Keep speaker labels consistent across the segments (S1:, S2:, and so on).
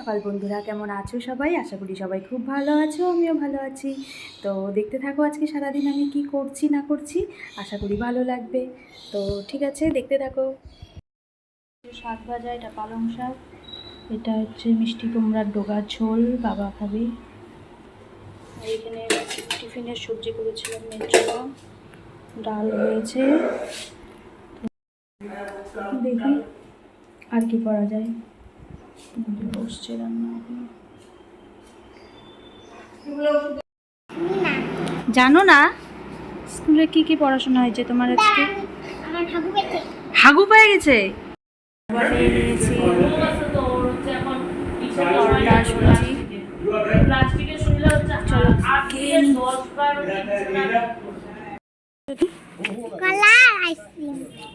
S1: সকাল বন্ধুরা, কেমন আছো সবাই? আশা করি সবাই খুব ভালো আছো, আমিও ভালো আছি। তো দেখতে থাকো আজকে সারাদিন আমি কি করছি, না করছি, আশা করি ভালো লাগবে। তো ঠিক আছে, দেখতে থাকো। শাক ভাজা, এটা পালং শাক, এটা হচ্ছে মিষ্টি কুমড়ার ডোগা ঝোল, বাবা খাবে। আর এখানে টিফিনের সবজি করেছিলাম ডাল হয়েছে। দেখি আর কি করা যায়। বসছে রান্না এখন জানো না স্কুলে কি কি পড়াশোনা হয়েছে তোমার আজকে? হাগু পেয়ে গেছে।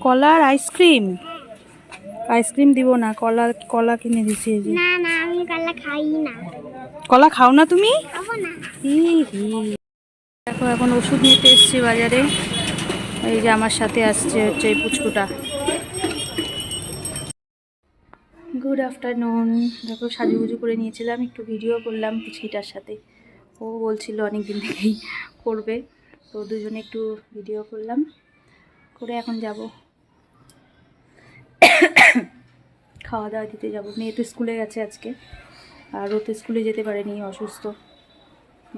S1: কলার আইসক্রিম। আইসক্রিম দিব না কলা কলা কিনে দিছি এই যে।
S2: না না আমি কলা খাই না।
S1: কলা খাও না তুমি?
S2: খাব না।
S1: দেখো এখন ওষুধ নিতে এসছি বাজারে। এই যে আমার সাথে আসছে হচ্ছে এই পুচকুটা। গুড আফটারনুন দেখো সাজুগুজু করে নিয়েছিলাম একটু ভিডিও করলাম পুচকিটার সাথে। ও বলছিল অনেক দিন থেকেই করবে তো দুজনে একটু ভিডিও করলাম। করে এখন যাব। খাওয়া দাওয়া দিতে যাব। মেয়ে তো স্কুলে গেছে আজকে। আর ও তো স্কুলে যেতে পারেনি, অসুস্থ।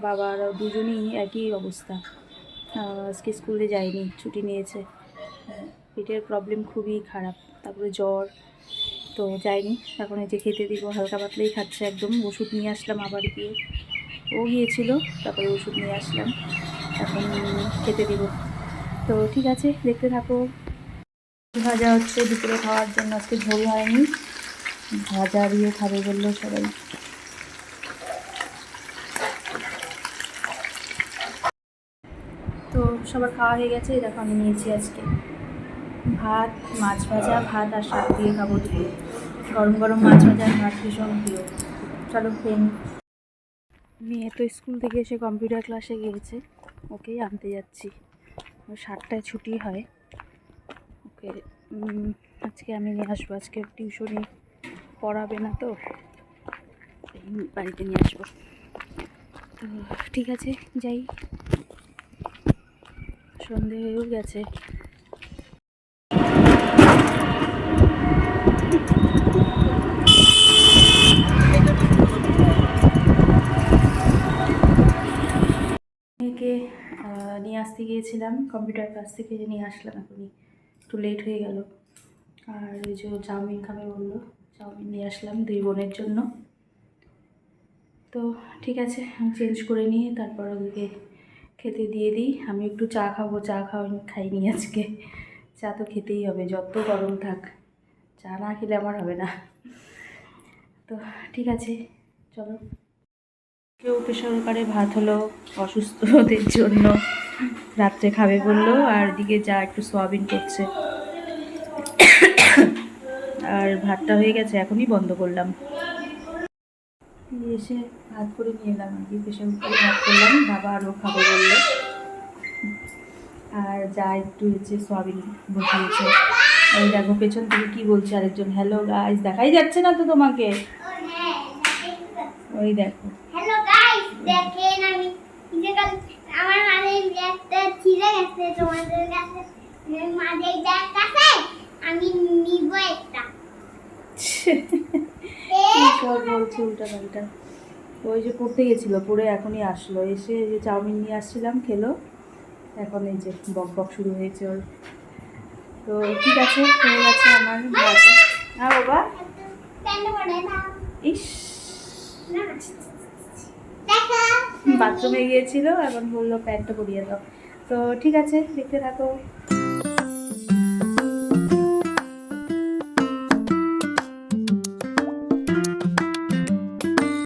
S1: বাবা আর দুজনেই একই অবস্থা। আজকে স্কুলে যায়নি, ছুটি নিয়েছে। পেটের প্রবলেম খুবই খারাপ। তারপরে জ্বর, তো যায়নি। এখন এই যে খেতে দিব, হালকা পাতলেই খাচ্ছে একদম। ওষুধ নিয়ে আসলাম আবার গিয়ে। ও গিয়েছিল, তারপরে ওষুধ নিয়ে আসলাম। এখন খেতে দিব। তো ঠিক আছে, দেখতে থাকো। ভাজা হচ্ছে, দুপুরে খাওয়ার জন্য আজকে ঝোল হয়নি। ভাজা দিয়ে খাবে বলল সবাই। তো সবার খাওয়া হয়ে গেছে দেখো আমি নিয়েছি আজকে ভাত, মাছ ভাজা, ভাত আর শাক দিয়ে খাব দুপুরে গরম গরম মাছ ভাজা ভাত ভীষণ প্রিয়। চলো খেয়ে মেয়ে তো স্কুল থেকে এসে কম্পিউটার ক্লাসে গিয়েছে, ওকেই আনতে যাচ্ছি। সাতটায় ছুটি হয়। উম, আজকে আমি নিয়ে আসব আজকে টিউশনি পড়াবে না তো বাড়িতে নিয়ে আসব। তো ঠিক আছে যাই। সন্ধে হয়েও গেছে। নিয়ে আসতে গিয়েছিলাম কম্পিউটার ক্লাস থেকে নিয়ে আসলাম এখনই। একটু লেট হয়ে গেল। আর ওই যে চাউমিন খাবে বলল, চাউমিন নিয়ে আসলাম দুই বোনের জন্য। তো ঠিক আছে, আমি চেঞ্জ করে নিয়ে তারপর ওদেরকে খেতে দিয়ে দিই। আমি একটু চা খাব, চা খাওয়া খাইনি আজকে। চা তো খেতেই হবে, যত গরম থাক, চা না খেলে আমার হবে না। তো ঠিক আছে, চলো। কেউ কুকারে ভাত হলো অসুস্থদের জন্য। রাত্রে খাবে বলল, আর দিকে যা একটু সোয়াবিন করছে। আর ভাতটা হয়ে গেছে, এখনই বন্ধ করলাম। এসে ভাত করে নিয়ে এলাম আর কি, প্রেশার কুকারে ভাত করলাম, বাবা আরও খাবে বলল। আর যা একটু হচ্ছে সোয়াবিন বসিয়েছে। ওই দেখো, পেছন থেকে কি বলছে আরেকজন হ্যালো গাইজ দেখাই যাচ্ছে না তো তোমাকে? ওই দেখো।
S2: দেখেন আমি আমার মাঝে একটা ছিঁড়ে গেছে তোমাদের কাছে। মাঝে ব্যাগ আছে আমি নিব একটা।
S1: উল্টা পাল্টা? ওই যে পড়তে গেছিল পড়ে এখনই আসলো। এসে যে চাউমিন নিয়ে আসছিলাম খেলো। এখন এই যে বক বক শুরু হয়েছে ওর। তো ঠিক আছে হয়ে গেছে আমার হ্যাঁ বাবা? ইস! বাথরুমে গিয়েছিল এখন বলল প্যান্টটা পরিয়ে দাও। তো ঠিক আছে দেখতে থাকো।